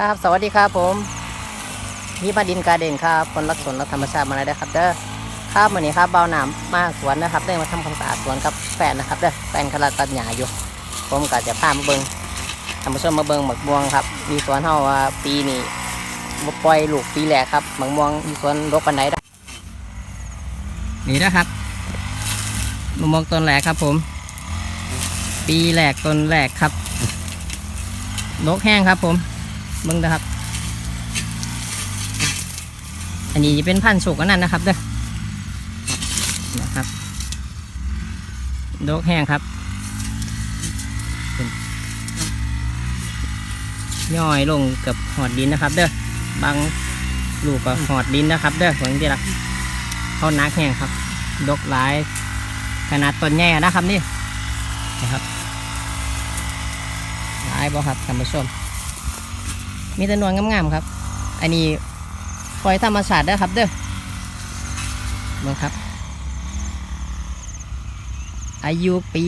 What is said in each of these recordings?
ครับ สวัสดีครับผม มีบดินการเด่นครับ คนรักสวนรักธรรมชาติมาแล้วเด้อครับ เด้อ ครับวันนี้ครับเบาหนามมาสวนนะครับ ได้มาทำความสะอาดสวนกับแฟนนะครับ เด้อ แฟนกำลังตัดหญ้าอยู่ ผมก็จะพามาเบิงทำมาชมมาเบิงหมักม่วงครับ มีสวนเฮาว่าปีนี้บ่ปล่อยลูกปีแรกครับหมักม่วงมีสวนรกปันไดได้นี่นะครับมะม่วงต้นแรกครับผม ปีแรกต้นแรกครับรกแห้งครับผม เบิ่งนะครับ อันนี้จะเป็นพันธุ์โฉกนนั้นนะครับเด้อนะครับดกแห้งครับย่อยลงกับหอดดินนะครับ เด้อบางลูกกับหอดดินนะครับ เด้อเหมือนที่ละเขานักแห้งครับดกหลาย ขนาดต้นใหญ่นะครับนี่นะครับหลายบ่ครับท่านผู้ชม มีแต่นวลงามๆครับ อันนี้ปล่อยธรรมชาติได้ครับเด้อเบิ่งครับ อายุปี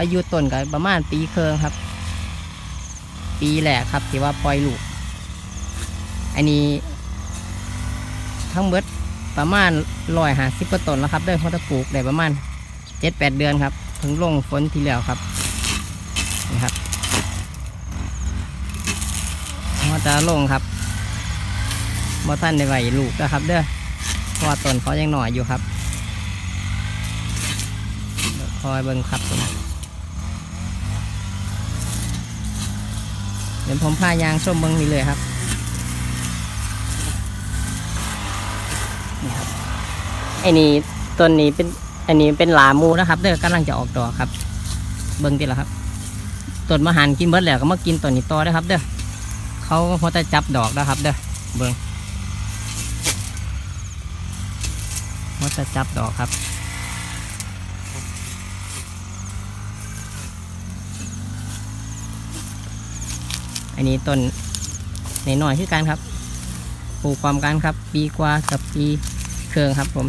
อายุต้นก็ประมาณปีเคืองครับ ปีแรกครับที่ว่าปล่อยลูก อันนี้ ทั้งเบิดประมาณร้อยหาสิบกว่าต้นแล้วครับเด้อเขาจะปลูกได้ประมาณเจ็ดแปดเดือนครับ ถึงลงฝนทีแล้วครับนี่ครับ เขาจะลงครับบ่ท่านในไหวลูกนะครับ เด้อเพราะว่าต้นเขายังหน่อยอยู่ครับคอยเบิ่งครับผมเดี๋ยวผมพายางชมเบิ่งนี่เลยครับนี่ครับไอ้นี่ต้นนี้เป็นอันนี้เป็นหลามูนะครับ เด้อกำลังจะออกดอกครับ เบิ่งดีละครับต้นมะหันกินเบิดแล้วก็มากินต้นนี้ต่อได้ครับ เด้อ เขาพอจะจับดอกนะครับเด้อเบิ่งว่าจะจับดอกครับอันนี้ต้นในหน่อยๆคือกันครับ ปลูกความกันครับ ปีกว่ากับปีเครื่องครับผม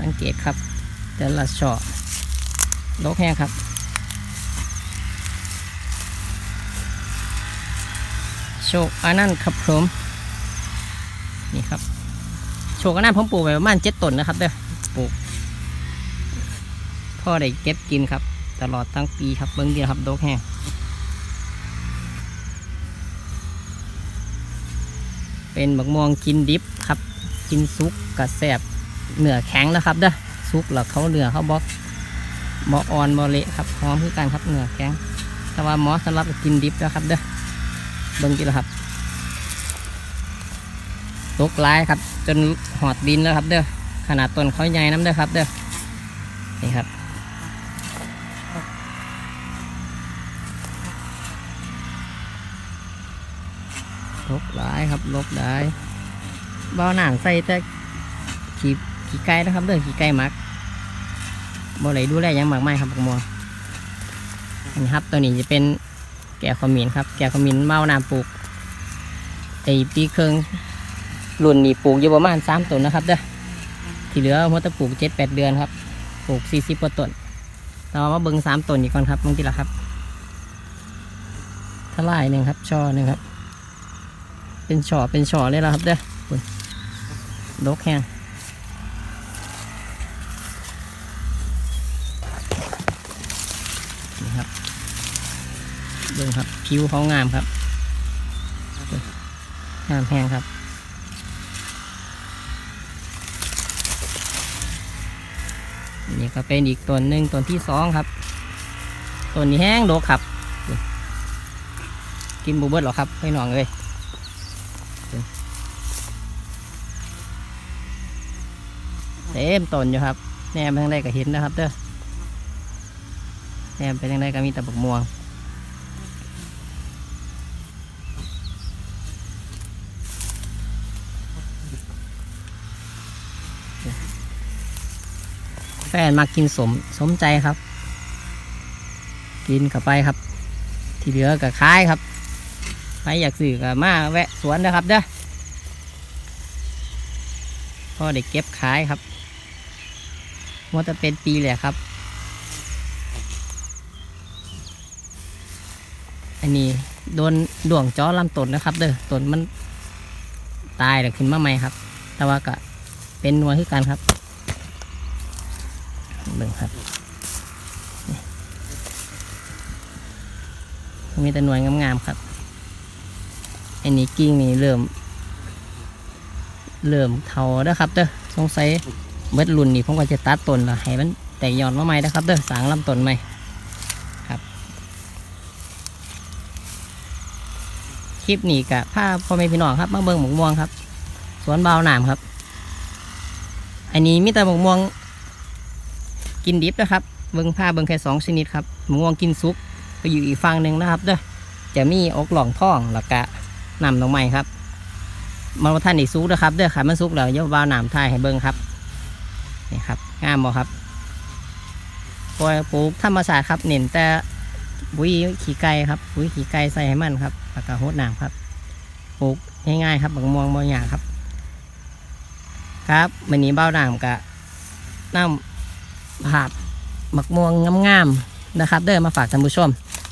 สังเกตครับ แต่ละช่อดอกแห้งครับ โชคอันนั้นครับผมนี่ครับ โชกก็น่าผมปลูกไปประมาณเจ็ดต้นนะครับเด้อปลูกพ่อได้เก็บกินครับ ตลอดทั้งปีครับเบิ้งดีนะครับดกแห้งเป็นบักม่วงกินดิบครับ กินซุกกระแสบเนื้อแข็งนะครับเด้อซุกแล้วเขาเนื้อเขาบล็อกบออ่อนบอเละครับหอมคือกันครับเนื้อแข็งแต่ว่าหมอสำหรับกินดิบนะครับเด้อ เบิ้งดีแล้วครับตกลายครับ จนหอดดินแล้วครับ เด้อขนาดต้นเขาใหญ่น้ำเด้อครับ เด้อนี่ครับลกหลายครับลกหลายเบาหนานใส่แต่ขี่ขี่ไก่นะครับเด้อขี่ไก่มักบ่ไหลดูแลยังมากไม่ครับพวกมัวอันนี้ครับตัวนี้จะเป็น แก่ขมิ้นครับ แก่ขมิ้นเมาน้ำปลูกไอปีเครื่องรุ่นนี้ปลูกอยู่ประมาณสามต้นนะครับเด้อที่เหลือมันจะปลูกเจ็ดแปดเดือนครับปลูกสี่สิบกว่าต้นเรามาเบิ้งสามต้นอีกก่อนครับบางทีละครับทลายหนึ่งครับช่อหนึ่งครับ เป็นช่อเป็นช่อเลยละครับเด้อดกแห้งนี่ครับ เบิ้งครับ ผิวเขางามครับงามแห้งครับนี่ก็เป็นอีกต้นหนึ่งต้นที่สองครับต้นนี้แห้งโดครับ กินบูเบิร์ดหรอครับไม่หนองเลยเต็มต้นอยู่ครับ แนมไปทางใดก็เห็นนะครับเด้อแนมไปทางใดก็มีแต่บกม่วง แฟนมากินสมสมใจครับ กินกับไปครับ ที่เหลือกับคายครับไปอยากสื่อกับมาแวะสวนนะครับเด้อพ่อเด็กเก็บขายครับว่าจะเป็นปีแหละครับ อันนี้โดนด่วงจ้อลำต้นนะครับ เด้อต้นมันตายแล้วขึ้นมาใหม่ครับ แต่ว่าก็เป็นนวยคือกันครับ เบิ่งครับมีแต่หน่วยงามๆครับอันนี้กิ่งนี่เริ่ม เริ่มเทาแล้วครับเด้อสงสัยเบิดรุ่นนี่ผมก็จะตัดต้นละให้มันแตกยอดมาใหม่นะครับเด้อสางลำต้นใหม่ครับคลิปนี้กับผ้าพ่อแม่พี่น้องครับมาเบิ่งหมกม่วงครับ สวนเบาหนามครับ อันนี้มีแต่หมกม่วง กินดิบนะครับ เบิ่งผ้าเบิ่งแค่สองชนิดครับหมกม่วงกินซุปก็อยู่อีกฝั่งหนึ่งนะครับเด้อจะมีอกหล่องท่องแล้วก็นำลงใหม่ครับมันว่าท่านอีกซุกนะครับเด้อขามันซุกแล้วเยาวบาวหนามทายให้เบิ่งครับนี่ครับงามบ่ครับปล่อยปลูกธรรมศาสตร์ครับเน้นแต่ปุ๋ยขี้ไก่ครับปุ๋ยขี้ไก่ใส่ให้มันครับแล้วก็โหดน้ำครับปลูกง่ายๆครับบักม่วงบางอย่างครับ ครับวันนี้เบ้าน้ำกะน้ำ ผาดมักม่วงงามๆนะครับ เด้อมาฝากท่านผู้ชม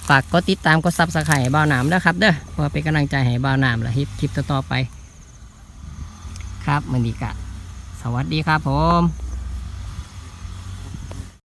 ฝากกดติดตามกดซับสไครต์ให้บ้าน้ำนะครับ เด้อเพื่อเป็นกำลังใจให้บ้าหนามและคลิปคลิปต่อๆไป ครับมันนี้กะ สวัสดีครับผม